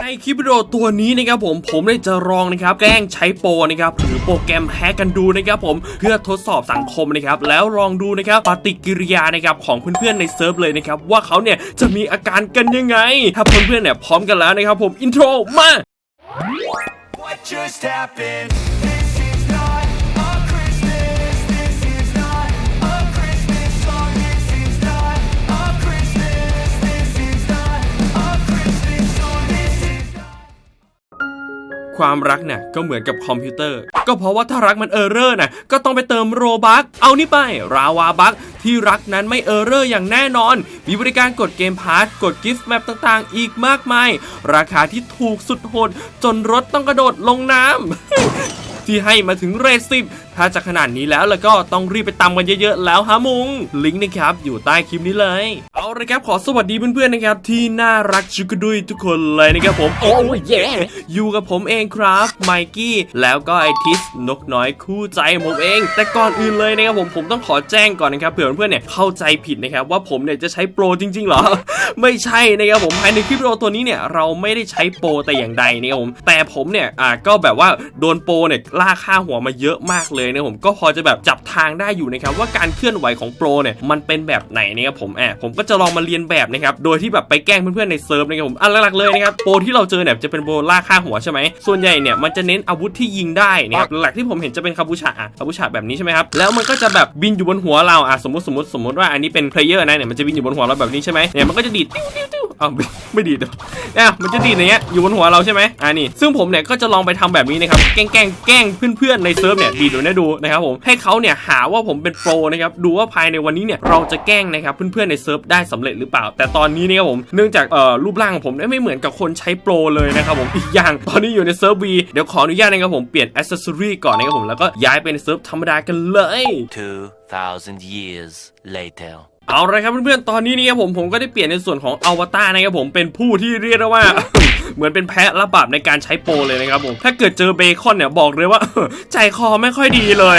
ในคลิปวิดีโอตัวนี้นะครับผมผมได้จะลองนะครับแกล้งใช้โปรนะครับหรือโปรแกรมแฮกกันดูนะครับผมเพื่อทดสอบสังคมนะครับแล้วลองดูนะครับปฏิกิริยานะครับของเพื่อนๆในเซิร์ฟเลยนะครับว่าเขาเนี่ยจะมีอาการกันยังไง ถ้าเพื่อนๆเนี่ยพร้อมกันแล้วนะครับผมอินโทรมา What just happened? ความรักเนี่ยก็เหมือนกับคอมพิวเตอร์ ก็เพราะว่าถ้ารักมันเออร์เรอร์น่ะก็ต้องไปเติมโรบักเอานี่ไป ราวาบักที่รักนั้นไม่เออร์เรอร์อย่างแน่นอน มีบริการกดเกมพาร์ทกดกิฟต์แมปต่างๆ อีกมากมาย ราคาที่ถูกสุดโหดจนรถต้องกระโดดลงน้ำที่ให้มาถึงเรทสิบ ถ้าจะขนาดนี้แล้วแล้วก็ต้องรีบไปตามกันเยอะๆแล้วฮะมุง ลิงก์นะครับอยู่ใต้คลิปนี้เลย เอาละครับขอสวัสดีเพื่อนๆนะครับที่น่ารักชุกดุยทุกคนเลยนะครับผมโอ้ยเย่อยู่กับผมเองครับไมกี้แล้วก็ไอทิสนกน้อยคู่ใจผมเอง แต่ก่อนอื่นเลยนะครับผมผมต้องขอแจ้งก่อนนะครับเผื่อเพื่อนๆเนี่ยเข้าใจผิดนะครับว่าผมเนี่ยจะใช้โปรจริงๆเหรอ ไม่ใช่นะครับผมภายในคลิปวิดีโอตัวนี้เนี่ยเราไม่ได้ใช้โปรแต่อย่างใดนะครับผมแต่ผมเนี่ยอ่าก็แบบว่าโดนโปรเนี่ยล่าค่าหัวมาเยอะมากเลยนะผมก็พอจะแบบจับทางได้อยู่นะครับว่าการเคลื่อนไหวของโปรเนี่ยมันเป็นแบบไหนนะครับผมแอบผมก็จะลองมาเรียนแบบนะครับโดยที่แบบไปแกล้งเพื่อนๆในเซิร์ฟนะครับผมอันหลักๆเลยนะครับโปรที่เราเจอเนี่ยจะเป็นโปรล่าค่าหัวใช่ไหมส่วนใหญ่เนี่ยมันจะเน้นอาวุธที่ยิงได้นะครับหลักที่ผมเห็นจะเป็นคาบูชาอะคาบูชาแบบนี้ใช่ไหมครับแล้วมันก็จะแบบบินอยู่บนหัวเราอะสมมติสมมติสมมติว่าอันนี้เป็นเพลเยอร์นะเนี่ยมันจะบินอยู่บนหัวเราแบบนี้ใช่ไหมเนี่ยมันก็จะดีดติ้วติ้วติ้ว อ้าวไม่ดีดเหรอเนี่ยมันจะดีดอย่างเงี้ยอยู่บนหัวเราใช่ไหมอ่านี่ซึ่งผมเนี่ยก็จะลองไปทำแบบนี้นะครับแกล้งแกล้งแกล้งเพื่อนๆในเซิร์ฟเนี่ยดีดเดี๋ยนะดูนะครับผมให้เขาเนี่ยหาว่าผมเป็นโปรนะครับดูว่าภายในวันนี้เนี่ยเราจะแกล้งนะครับเพื่อนๆในเซิร์ฟได้สำเร็จหรือเปล่า แต่ตอนนี้เนี่ยครับผมเนื่องจากเอ่อรูปร่างของผมไม่เหมือนกับคนใช้โปรเลยนะครับผมอีกอย่างตอนนี้อยู่ในเซิร์ฟวีเดี๋ยวขออนุญาตนะครับผมเปลี่ยนอ c เซสซอรี่ก่อนนะครับผมแล้วก็ย้ายไปในเซิร์ฟธรรมดากันเลย2,000 years later. เอาละครับเพื่อนๆ ตอนนี้นี่ครับผมผมก็ได้เปลี่ยนในส่วนของอวตารนะครับผมเป็นผู้ที่เรียกได้ว่า เหมือนเป็นแพะรับบาปในการใช้โปรเลยนะครับผมถ้าเกิดเจอเบคอนเนี่ยบอกเลยว่า ใจคอไม่ค่อยดีเลย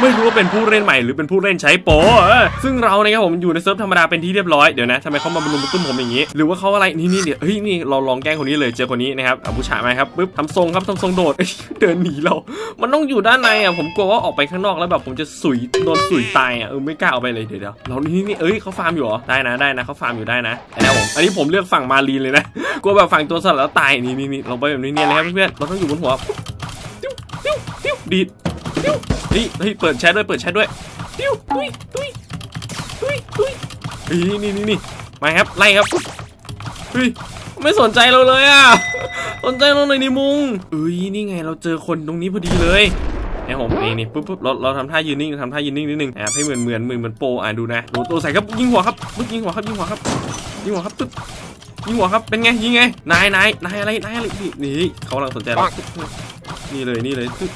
ไม่รู้ว่าเป็นผู้เล่นใหม่หรือเป็นผู้เล่นใช้โปรซึ่งเรานะครับผมอยู่ในเซิร์ฟธรรมดาเป็นที่เรียบร้อยเดี๋ยวนะทำไมเขามาบรรลุมตุ้มผมอย่างนี้ หรือว่าเขาอะไรนี่นี่เดี๋ยวเฮ้ยนี่เราลองแกล้งคนนี้เลยเจอคนนี้นะครับอาผู้ชายมาครับปึ๊บทำทรงครับทำทรงโดดเดินหนีเรา มันต้องอยู่ด้านในอะผมกลัวว่าออกไปข้างนอกแล้วแบบผมจะสุยโดนสุยตายอะเออไม่กล้าเอาไปเลยเดี๋ยวเดี๋ยวเรานี่นี่เอ้ยเขาฟาร์มอยู่เหรอ ได้นะได้นะเขาฟาร์มอยู่ได้นะนะครับผมอันนี้ผมเลือกฝั่งมารีนเลยนะกลัวแบบฝั่งตัวสลัดแล้วตายนี่นี่นี่เราไปแบบนี้เนียนเลยครับเพื่อนๆเราต้องอยู่บนหัวติ้วติ้วติ้วดีดติ้วนี่เฮ้ยเปิดแชทด้วยเปิดแชทด้วยติ้วตุ้ยตุ้ยตุ้ยตุ้ยเฮ้ยนี่นี่นี่มาครับไล่ครับเฮ้ยไม่สนใจเราเลยอะ สนใจเราหน่อยนี่มุงเอ้ยนี่ไงเราเจอคนตรงนี้พอดีเลย นี่ยผมนี่นี่ปุ๊บปุ๊บเราเราทำท่ายืนนิ่งทำท่ายืนนิ่งนิดนึงอะให้เหมือนเหมือนเหมือนเหมือนโปรอะดูนะดูตัวใส่ครับยิงหัวครับปึ๊บยิงหัวครับยิงหัวครับยิงหัวครับปึ๊บยิงหัวครับเป็นไงยิงไงนายนายนายอะไรนายอะไรนี่นี่เขากำลังสนใจเราปึ๊บนี่เลยนี่เลยปึ๊บ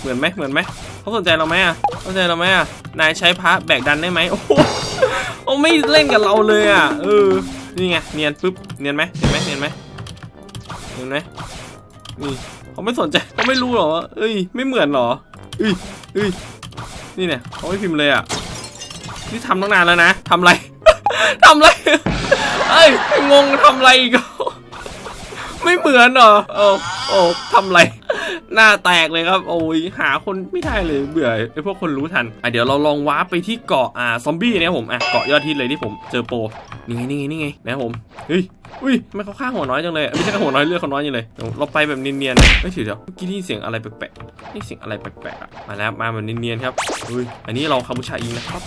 เหมือนไหมเหมือนไหมเขาสนใจเราไหมอะสนใจเราไหมอะนายใช้พระแบกดันได้ไหมโอ้โหโอ้ไม่เล่นกับเราเลยอะเออนี่ไงเนียนปึ๊บเนียนไหมเห็นไหมเนียนไหมเห็นไหม นี่เขาไม่สนใจเขาไม่รู้หรอเอ้ยไม่เหมือนหรอเอ้ยเอ้ยนี่เนี่ยเขาไม่พิมพ์เลยอะนี่ทำตั้งนานแล้วนะทำอะไรทำอะไรเอ้ยงงทำอะไรอีกไม่เหมือนเหรอโอ้โอ้ทำอะไร หน้าแตกเลยครับ โอ้ยหาคนไม่ได้เลยเบื่อไอพวกคนรู้ทันอะเดี๋ยวเราลองว้าร์ปไปที่เกาะอ่าซอมบี้เนี่ยผมอะเกาะยอดฮิตเลยที่ผมเจอโปรนี่ไงนี่ไงนี่ไงนะผมเฮ้ยอุ้ยไมเขาฆ่าหัวน้อยจังเลยไม่ใช่หัวน้อยเลือดเขาน้อยจังเลยเราไปแบบเนียนๆนะไม่ถือเดี๋ยวเมื่อกี้นี่เสียงอะไรแปลกๆนี่เสียงอะไรแปลกๆอะมาแล้วมาแบบเนียนๆครับอุ้ยอันนี้เราคาบูชาอิงนะครับ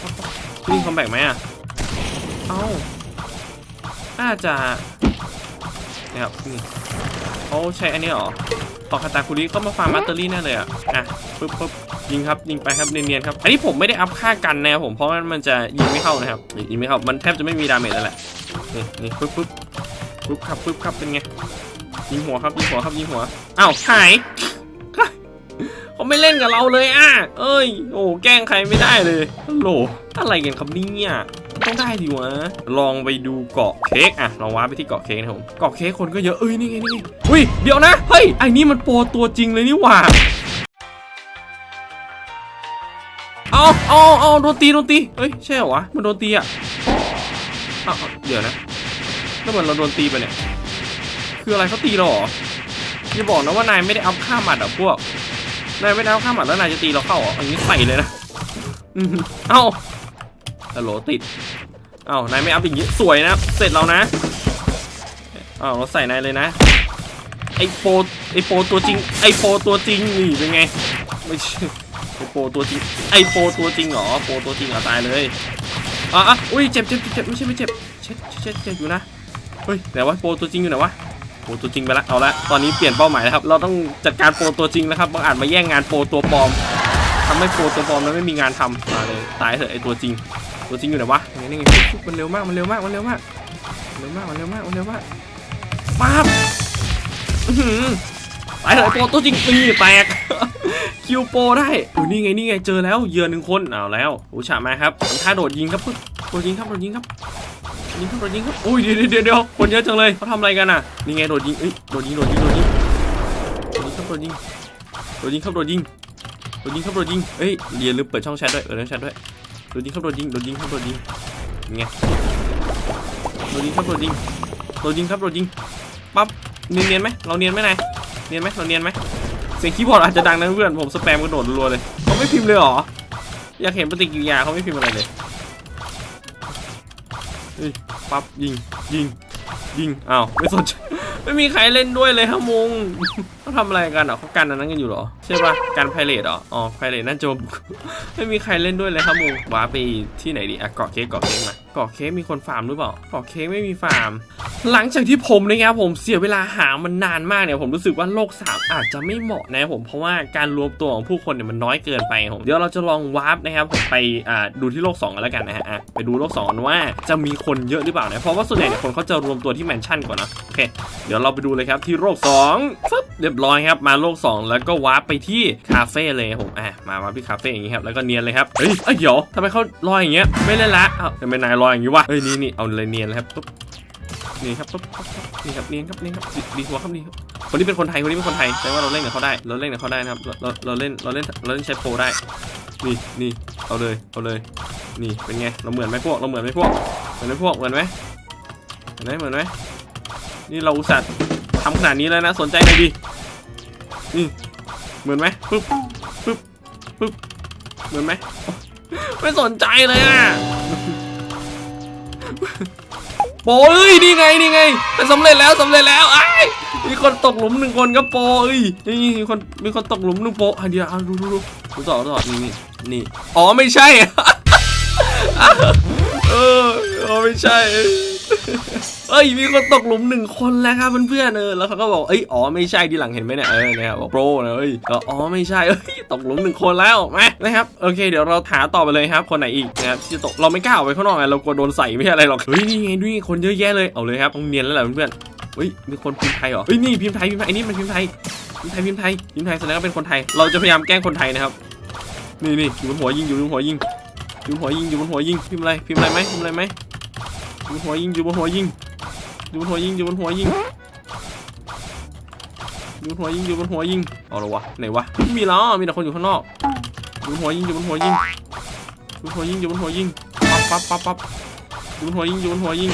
พี่นี่คอมแบกไหมอะเอ้าน่าจะนะครับนี่เขาใช้อันนี้หรอ ต่อคาตาคุริก็มาฟาร์มมาสเตอรี่แน่เลยอะอะปึ๊บปึ๊บยิงครับยิงไปครับเนียนๆครับอันนี้ผมไม่ได้อัพค่ากันนะครับผมเพราะว่ามันจะยิงไม่เข้านะครับยิงไม่เข้ามันแทบจะไม่มีดาเมจแล้วแหละนี่นี่ปึ๊บปึ๊บปึ๊บครับปึ๊บครับเป็นไงยิงหัวครับยิงหัวครับยิงหัวอ้าวหายเขาไม่เล่นกับเราเลยอะเอ้ยโอ้แกล้งใครไม่ได้เลยฮัลโหลอะไรกันครับเนี่ย ต้องได้ดิวะ ลองไปดูเกาะเค้กอะลองว้าไปที่เกาะเค้กนะผมเกาะเค้กคนก็เยอะเอ้ยนี่ไงนี่ไงอุ้ยเดี๋ยวนะเฮ้ยไอ้นี่มันโปรตัวจริงเลยนี่หว่าเอาเอาเอาโดนตีโดนตีเฮ้ยใช่เหรอวะมันโดนตีอะอ้าเดี๋ยวนะแล้วเหมือนเราโดนตีไปเนี่ยคืออะไรเขาตีเราเหรออย่าบอกนะว่านายไม่ได้อัพค่าหมัดอะพวกนายไม่ได้อัพค่าหมัดแล้วนายจะตีเราเข้าเหรออันนี้ใส่เลยนะเอ้าฮัลโหลติด อ้าวนายไม่อัพอย่างนี้สวยนะเสร็จแล้วนะอ้าวเราใส่นายเลยนะไอโปไอโปตัวจริงไอโปตัวจริงนี่เป็นไงไม่ใช่ไอโปตัวจริงไอโปตัวจริงเหรอโปตัวจริงเหรอตายเลยอะอะอุ้ยเจ็บเจ็บเจ็บไม่ใช่ไม่เจ็บเช็ดเช็ดเจ็บอยู่นะเฮ้ยไหนวะโปตัวจริงอยู่ไหนวะโปตัวจริงไปละเอาละตอนนี้เปลี่ยนเป้าหมายแล้วครับเราต้องจัดการโปตัวจริงแล้วครับบางอาจมาแย่งงานโปตัวปลอมทำให้โปตัวปลอมนั้นไม่มีงานทำมาเลยตายเถอะไอตัวจริง ตัวจริงอยู่ไหนวะนี่างนี่ไงมันเร็วมากมันเร็วมากมันเร็วมากมันเร็วมากมันเร็วมากมันเร็วมากปั๊บอื้อหือตายเถอะไอโปตัวจริงนี่แตกคิวโปได้โอ้นี่ไงนี่ไงเจอแล้วเยื่อหนึ่งคนเอาแล้วโอ้ฉามาครับท่าโดดยิงครับโดดยิงครับโดดยิงครับยิงครับโดดยิงครับอุ้ยเดี๋ยวเดี๋ยวเดี๋ยวคนเยอะจังเลยเขาทำอะไรกันอะนี่ไงโดดยิงเอ้ยโดดยิงโดดยิงโดดยิงโดดยิงครับโดดยิงโดดยิงครับโดดยิงโดดยิงครับโดดยิงเอ้ยเรียนลืมเปิดช่องแชทด้วยเปิดช่องแชทด้วย โดดยิงครับโดดยิงโดดยิงครับโดดยิงไงโดดยิงครับโดดยิงโดดยิงครับโดดยิงปั๊บเนียนเนียนไหมเราเนียนไหมนายเนียนไหมเราเนียนไหมเสียงคีย์บอร์ดอาจจะดังนะเพื่อนผมสแปมกระโดดรัวเลยเขาไม่พิมพ์เลยเหรออยากเห็นปฏิกิริยาเขาไม่พิมพ์อะไรเลยปั๊บยิงยิงยิงอ้าวไม่สนใจ ไม่มีใครเล่นด้วยเลยฮะมุงเขาทำอะไรกันเหรอเขากันอันนั้นกันอยู่เหรอใช่ปะการไพเรตเหรออ๋อไพเรตน่าจะไม่มีใครเล่นด้วยเลยฮะมุงว้าไปที่ไหนดีอะเกาะเค้กเกาะเค้กมาเกาะเค้กมีคนฟาร์มหรือเปล่าเกาะเค้กไม่มีฟาร์ม หลังจากที่ผมนะครับผมเสียเวลาหามันนานมากเนี่ยผมรู้สึกว่าโลกสามอาจจะไม่เหมาะนะครับผมเพราะว่าการรวมตัวของผู้คนเนี่ยมันน้อยเกินไปผมเดี๋ยวเราจะลองวาร์ปนะครับผมไปดูที่โลก 2 กันแล้วกันนะฮะไปดูโลก2กันว่าจะมีคนเยอะหรือเปล่านะเพราะว่าส่วนใหญ่เนี่ยคนเขาจะรวมตัวที่แมนชั่นก่อนนะโอเคเดี๋ยวเราไปดูเลยครับที่โลก2ฟึบเรียบร้อยครับมาโลก 2 แล้วก็วาร์ปไปที่คาเฟ่เลยผมอะมาวาร์ปที่คาเฟ่อย่างงี้ครับแล้วก็เนียนเลยครับเฮ้ยเอ้ยเดี๋ยวทำไมเขาลอยอย่างเงี้ยไม่เล่นละอ้าวทำไมนายลอยอย่างงี้วะเฮ้ยนี่นี่เอาเลยเนียนเลยครับปุ๊บ นี่ครับปุ๊บนี่ครับเนียนครับเนียนครับดีหัวครับนี่ครับคนนี้เป็นคนไทยคนนี้เป็นคนไทยแปลว่าเราเล่นกับเขาได้เราเล่นกับเขาได้นะครับเราเราเราเล่นเราเล่นเราเล่นใช้โปรได้นี่นี่เอาเลยเอาเลยนี่เป็นไงเราเหมือนไหมพวกเราเหมือนไหมพวกเหมือนไหมพวกเหมือนไหมเหมือนไหมเหมือนไหมนี่เราอุตส่าห์ทำขนาดนี้แล้วนะสนใจหน่อยดินี่เหมือนไหมปึ๊บปึ๊บปึ๊บเหมือนไหมไม่สนใจเลยอะ โปเอ้ยนี่ไงนี่ไงแต่สำเร็จแล้วสำเร็จแล้วไอ้มีคนตกหลุมหนึ่งคนครับโปเอ้ยนี่มีคนมีคนตกหลุมหนึ่งโปอะเดียวเอาดูดูดูดูต่อต่อนี่นี่นี่อ๋อไม่ใช่เอออ๋อไม่ใช่ เอ้ยมีคนตกหลุมหนึ่งคนแล้วครับเพื่อนๆเออแล้วเขาก็บอกเอ้ยอ๋อไม่ใช่ที่หลังเห็นไหมเนี่ยเออเนี่ยบอกโปรนะเอ้ยก็อ๋อไม่ใช่เอ้ยตกหลุมหนึ่งคนแล้วมานะครับโอเค เดี๋ยวเราหาต่อไปเลยครับ คนไหนอีกนะครับที่จะตกเราไม่กล้าออกไปข้างนอกไงเรากลัวโดนใส่ไม่อะไรหรอกเฮ้ยนี่ไงนี่คนเยอะแยะเลยเอาเลยครับต้องเนียนแล้วแหละเพื่อนๆเฮ้ยมีคนพิมพ์ไทยเหรอเฮ้ยนี่พิมพ์ไทยพิมพ์ไทยไอ้นี่มันพิมพ์ไทยพิมพ์ไทยพิมพ์ไทยพิมพ์ไทยแสดงว่าเป็นคนไทย เราจะพยายามแกล้งคนไทยนะครับนี่นี่อยู่บนหัวยิงอยู่บนหัวยิงอยู่บนหัวยิงอยู่บนหัวยิงพิมพ์อะไรพิมพ์อะไรไหมพิมพ์อะไรไหมอยู่บนหัวยิงอยู่บนหัวยิง อยู่บนหัวยิงอยู่บนหัวยิงอยู่บนหัวยิงอยู่บนหัวยิงเอาละวะไหนวะไม่มีแล้วมีแต่คนอยู่ข้างนอกอยู่บนหัวยิงอยู่บนหัวยิงอยู่บนหัวยิงอยู่บนหัวยิงปั๊บปั๊บปั๊บปั๊บอยู่บนหัวยิงอยู่บนหัวยิง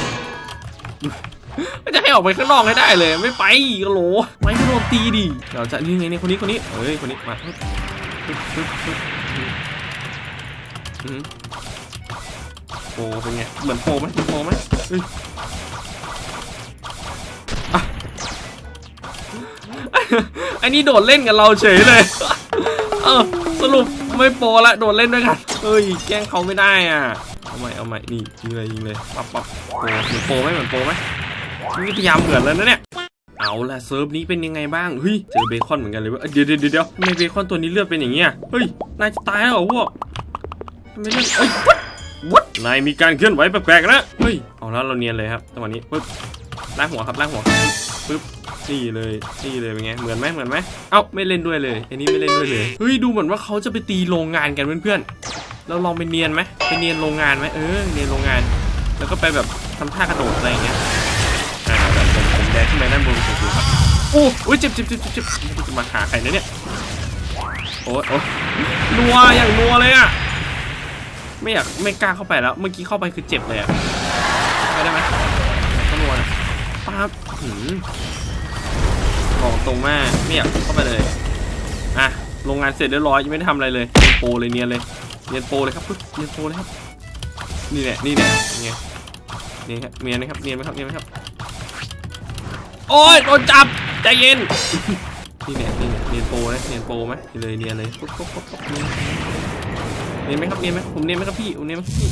ไม่จะให้ออกไปข้างนอกให้ได้เลย ไม่ไปกะโหลไม่ก็โดนตีดิเดี๋ยวจะนี่ไงนี่คนนี้คนนี้เอ้ยคนนี้มาโปเป็นไงเหมือนโปไหมเหมือนโปไหม เฮ้ยอันนี้โดดเล่นกับเราเฉยเลย เออสรุปไม่โปรละโดดเล่นด้วยกันเฮ้ยแกล้งเขาไม่ได้อะเอาใหม่เอาใหม่นี่ยิงเลยยิงเลยปับปับโปรเหมือนโปรไหมเหมือนโปรไหมนี่พยายามเหมือนแล้วนะเนี่ยเอาละเซิร์ฟนี้เป็นยังไงบ้างเฮ้ยเจอเบคอนเหมือนกันเลยว้ยเดี๋ยวเดี๋ยวเดี๋ยวทำไมเบคอนตัวนี้เลือดเป็นอย่างเงี้ยเฮ้ยนายจะตายแล้วเหรอวกทำไมเลือดเอ้ยนายมีการเคลื่อนไหวแปลกๆนะเฮ้ยเอาแล้วเราเนียนเลยครับจังหวะนี้ปึ๊บลากหัวครับลากหัวปึ๊บ นี่เลยนี่เลยเป็นไงเหมือนไหมเหมือนไหมเอ้าไม่เล่นด้วยเลยอ้นี่ไม่เล่นด้วยเลยเฮ้ยดูเหมือนว่าเขาจะไปตีโรงงานกันเพื่อนๆเราลองไปเนียนไหมไปเนียนโรงงานไหมเออเนียนโรงงาน แล้วก็ไปแบบทำท่ากระโดดอะไรอย่างเงี้ยอ่าแบบผมผมแดนขึ้นไปด้านบนสูงๆครับโอ้โอ้ยเจ็บเจ็บเจ็บเจ็บเจ็บไม่รู้จะมาหาใครนะเนี่ยโอ้ยโอ้ยนัวอย่างนัวเลยอะไม่อยากไม่กล้าเข้าไปแล้ว เมื่อกี้เข้าไปคือเจ็บเลยอะไปได้ไหมก็นัวปั๊บหืม ตรงมากไม่อยากเข้าไปเลยอะโรงงานเสร็จเรียบร้อยยังไม่ได้ทำอะไรเลยเนียนโปรเลยเนียนเลยเนียนโปรเลยครับปึ๊บเนียนโปรเลยครับนี่แหละนี่แหละยังไงนี่ครับเนียนไหมครับเนียนไหมครับเนียนไหมครับโอ้ยโดนจับใจเย็นนี่เนี่ยนี่เนียเนียนโปรนะเนียนโปรไหมนี่เลยเนียนเลยปุ๊บปุ๊บปุ๊บปุ๊บเนียนเนียนไหมครับเนียนไหมผมเนียนไหมครับพี่ผมเนียนไหมครับพี่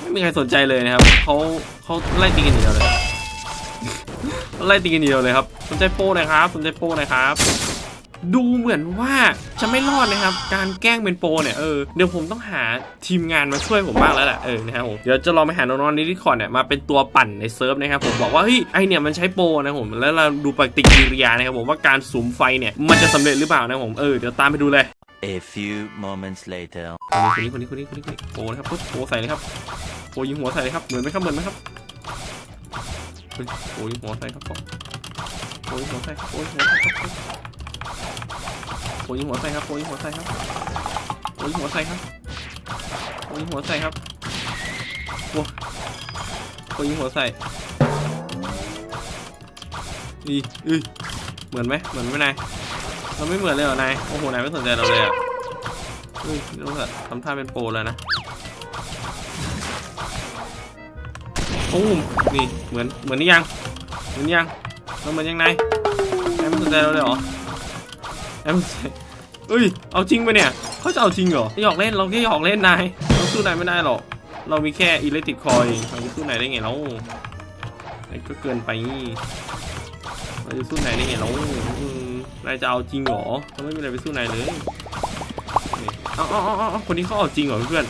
ไม่มีใครสนใจเลยนะครับเขาเขาไล่ตีกันอย่างเดียวเลย ไล่ตีกันอย่างเดียวเลยครับสนใจโปรหน่อยครับสนใจโปรหน่อยครับดูเหมือนว่าจะไม่รอดนะครับ การแกล้งเป็นโปรเนี่ยเออเดี๋ยวผมต้องหาทีมงานมาช่วยผมบ้างแล้วแหละเออนะครับผมเดี๋ยวจะลองไปหาน้องๆในดิสคอร์ดเนี่ยมาเป็นตัวปั่นในเซิร์ฟนะครับผมบอกว่าเฮ้ยไอเนี่ยมันใช้โปรนะผมแล้วเราดูปฏิกิริยานะครับผมว่าการสุมไฟเนี่ยมันจะสำเร็จหรือเปล่านะผมเออเดี๋ยวตามไปดูเลย A few moments later. คนนี้คนนี้คนนี้คนนี้คนนี้โปรนะครับปุ๊บโปรใส่เลยครับโปรยิงหัวใส่เลยครับเหมือนไหมครับเหมือนไหมครับ เฮ้ยโปรยิงหัวใส่ครับโปรยิงหัวใส่ครับโปรยิงหัวใส่ครับโปรยิงหัวใส่ครับโปรยิงหัวใส่ครับโปรยิงหัวใส่ครับโปรยิงหัวใส่ครับโอ้โปรยิงหัวใส่อีอีเหมือนไหมเหมือนไหมนายเราไม่เหมือนเลยเหรอนายโอ้โหนายไม่สนใจเราเลยอะเฮ้ยนี่ต้องทำท่าเป็นโปรแล้วนะ โอ้นี่เหมือนเหมือนนี่ยังเหมือนยังเราเหมือนยังไงแอมไม่สนใจเราเลยเหรอแอมเอ้ยเอาจริงไปเนี่ยเขาจะเอาจริงเหรอหยอกเล่นเราแค่หยอกเล่นนายเราสู้นายไม่ได้หรอกเรามีแค่อิเล็กตริกคอยเราจะสู้นายได้ไงเราไอ้ก็เกินไปนี่เราจะสู้นายได้ไงเรานายจะเอาจริงเหรอเราไม่มีอะไรไปสู้นายเลยเอาเอาเอาเอาคนนี้เขาเอาจริงเหรอเพื่อน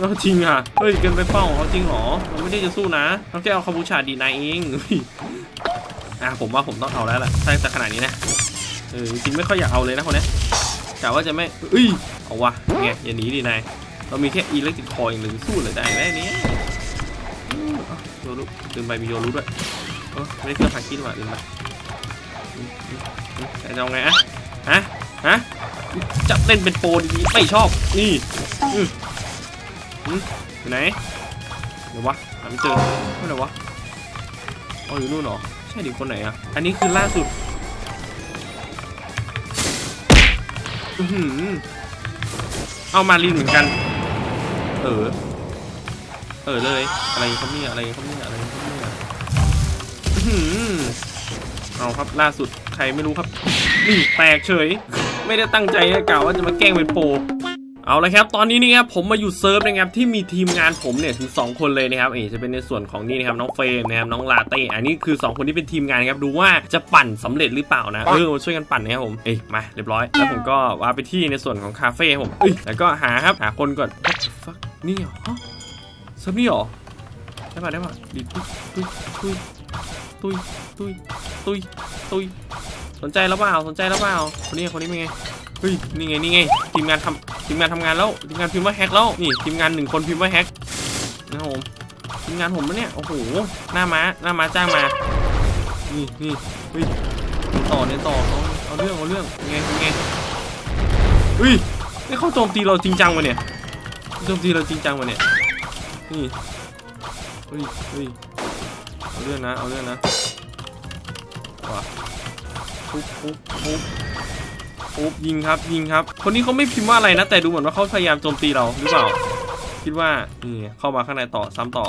เอาจริงอะ เฮ้ยเกินไปเป้าเอาจริงเหรอเราไม่ได้จะสู้นะเราแค่เอาคาบูชาดีนายเองอะผมว่าผมต้องเอาแล้วแหละถ้าจะขนาดนี้นะเออจริงไม่ค่อยอยากเอาเลยนะคนนี้กะว่าจะไม่เอ้ยเอาวะไงอย่าหนีดินายเรามีแค่อิเล็กทริกคอยหนึ่งสู้เลยได้ไหมเนี้โยรุลืมไปมีโยรุด้วยเออไม่ได้เครื่องพาคิดว่ะลืมไปอืมอืมอืมแต่จะเอาไงอะฮะฮะจับเล่นเป็นโปรดีๆไม่ชอบนี่ อยู่ไหนเดี๋ยววะหาไม่เจอไม่ไหนวะอ๋ออยู่นู่นเหรอใช่ดิคนไหนอะอันนี้คือล่าสุดอือหือเอามาลินเหมือนกัน เออ เออเลย อะไรเขาเนี่ยอะไรเขาเนี่ยอะไรเขาเนี่ยอื้อหือเอาครับล่าสุดใครไม่รู้ครับนี่แตกเฉย ไม่ได้ตั้งใจนะกล่าวว่าจะมาแกล้งเป็นโปร เอาละครับ ตอนนี้นี่ครับผมมาอยู่เซิร์ฟนะครับที่มีทีมงานผมเนี่ยถึง 2 คนเลยนะครับเอ๋จะเป็นในส่วนของนี่นะครับน้องเฟรมนะครับน้องลาเต้อันนี้คือ 2 คนที่เป็นทีมงานครับดูว่าจะปั่นสำเร็จหรือเปล่านะเออมาช่วยกันปั่นนะครับผมเอ้ยมาเรียบร้อย แล้วผมก็ว่าไปที่ในส่วนของคาเฟ่ครับผมเอ้ยแล้วก็หาครับหาคนก่อน What the fuck นี่เหรอฮะเซิร์ฟนี่เหรอได้ป่ะได้ป่ะดิตุยตุยตุยตุยตุยตุยสนใจแล้วเปล่าสนใจแล้วเปล่าคนนี้คนนี้เป็นไง เฮ้ยนี่ไงนี่ไงทีมงานทำทีมงานทำงานแล้วทีมงานพิมพ์ว่าแฮกแล้วนี่ทีมงานหนึ่งคนพิมพ์ว่าแฮกนะผมทีมงานผมปะเนี่ยโอ้โหหน้าม้าหน้าม้าจ้างมานี่นี่เฮ้ยต่อเนี่ยต่อเอาเอาเรื่องเอาเรื่องยังไงยังไงเฮ้ยนี่เขาโจมตีเราจริงจังวะเนี่ยโจมตีเราจริงจังวะเนี่ยนี่เฮ้ยเฮ้ยเอาเรื่องนะเอาเรื่องนะว้าปุ๊บปุ๊บปุ๊บ ปุ๊บยิงครับยิงครับ คนนี้เขาไม่พิมพ์ว่าอะไรนะ แต่ดูเหมือนว่าเขาพยายามโจมตีเราหรือเปล่า คิดว่านี่เข้ามาข้างในต่อซ้ำต่อ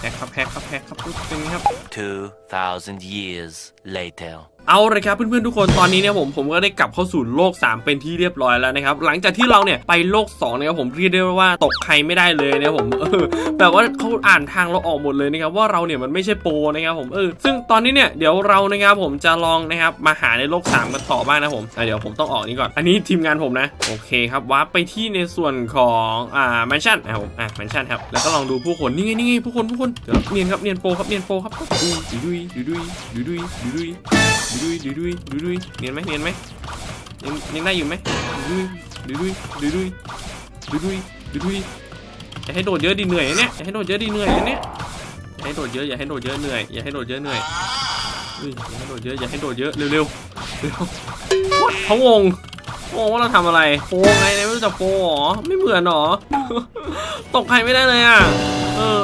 แฮกครับแฮกครับแฮกครับเป็นไงครับ2,000 years later. เอาเลยครับเพื่อนๆทุกคนตอนนี้เนี่ยผมผมก็ได้กลับเข้าสู่โลก 3 เป็นที่เรียบร้อยแล้วนะครับหลังจากที่เราเนี่ยไปโลก2นะครับผมเรียกได้ว่าตกใครไม่ได้เลยนะครับผมเออแบบว่าเขาอ่านทางเราออกหมดเลยนะครับว่าเราเนี่ยมันไม่ใช่โปรนะครับผมเออซึ่งตอนนี้เนี่ยเดี๋ยวเรานะครับผมจะลองนะครับมาหาในโลก 3 กันต่อบ้างนะผมเดี๋ยวผมต้องออกนี้ก่อน อันนี้ทีมงานผมนะโอเคครับวาร์ปไปที่ในส่วนของอ่าแมนชั่นนะครับผมอะแมนชั่นครับแล้วก็ลองดูผู้คนนี่ไงนี่ไงผู้คนผู้คนเดี๋ยวเนียนครับเนียนโปรครับเนียนโปรครับดุยดุยดุยดุยดุยดุยดุยดุยดุยดุยดุยดุยเนียนไหมเนียนไหมยังยังได้อยู่ไหมดุยดุยดุยดุยดุยดุยดุยดุยอย่าให้โดดเยอะดิเหนื่อยเนี่ยอย่าให้โดดเยอะดิเหนื่อยเนี่ยอย่าให้โดดเยอะอย่าให้โดดเยอะเหนื่อยอย่าให้โดดเยอะเหนื่อยอย่าให้โดดเยอะอย่าให้โดดเยอะเร็วเร็วเขางงงงว่าเราทำอะไรโปรไงไม่รู้จักโปรหรอไม่เหมือนหรอตกใครไม่ได้เลยอะเออ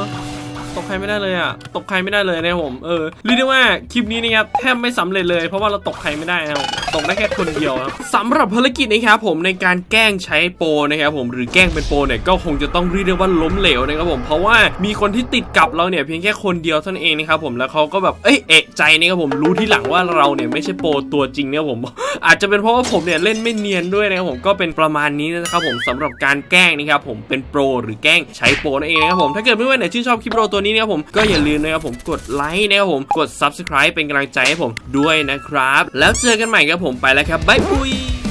ตกใครไม่ได้เลยอะ ตกใครไม่ได้เลยนะผม เออเรียกได้ว่าคลิปนี้นะครับแทบไม่สำเร็จเลย เพราะว่าเราตกใครไม่ได้นะครับตกได้แค่คนเดียวครับสำหรับภารกิจนะครับผมในการแกล้งใช้โปรนะครับผมหรือแกล้งเป็นโปรเนี่ยก็คงจะต้องเรียกได้ว่าล้มเหลวนะครับผมเพราะว่ามีคนที่ติดกับเราเนี่ยเพียงแค่คนเดียวเท่านั้นเองนะครับผมแล้วเขาก็แบบเอ้ยเอะใจนะครับผมรู้ที่หลังว่าเราเนี่ยไม่ใช่โปรตัวจริงเนะครับผม อาจจะเป็นเพราะว่าผมเนี่ยเล่นไม่เนียนด้วยนะครับผมก็เป็นประมาณนี้นะครับผมสำหรับการแกล้งนะครับผมเป็นโปรหรือแกล้งใช้โปรนั่นเองนะครับผมถ้าเกิดเพื่อนๆไหนชื่นชอบคลิปโปรตัวนี้นะครับผมก็อย่าลืมนะครับผมกดไลค์นะครับผมกด subscribe เป็นกำลังใจให้ผมด้วยนะครับ แล้วเจอกันใหม่ครับผมไปแล้วครับบ๊ายบาย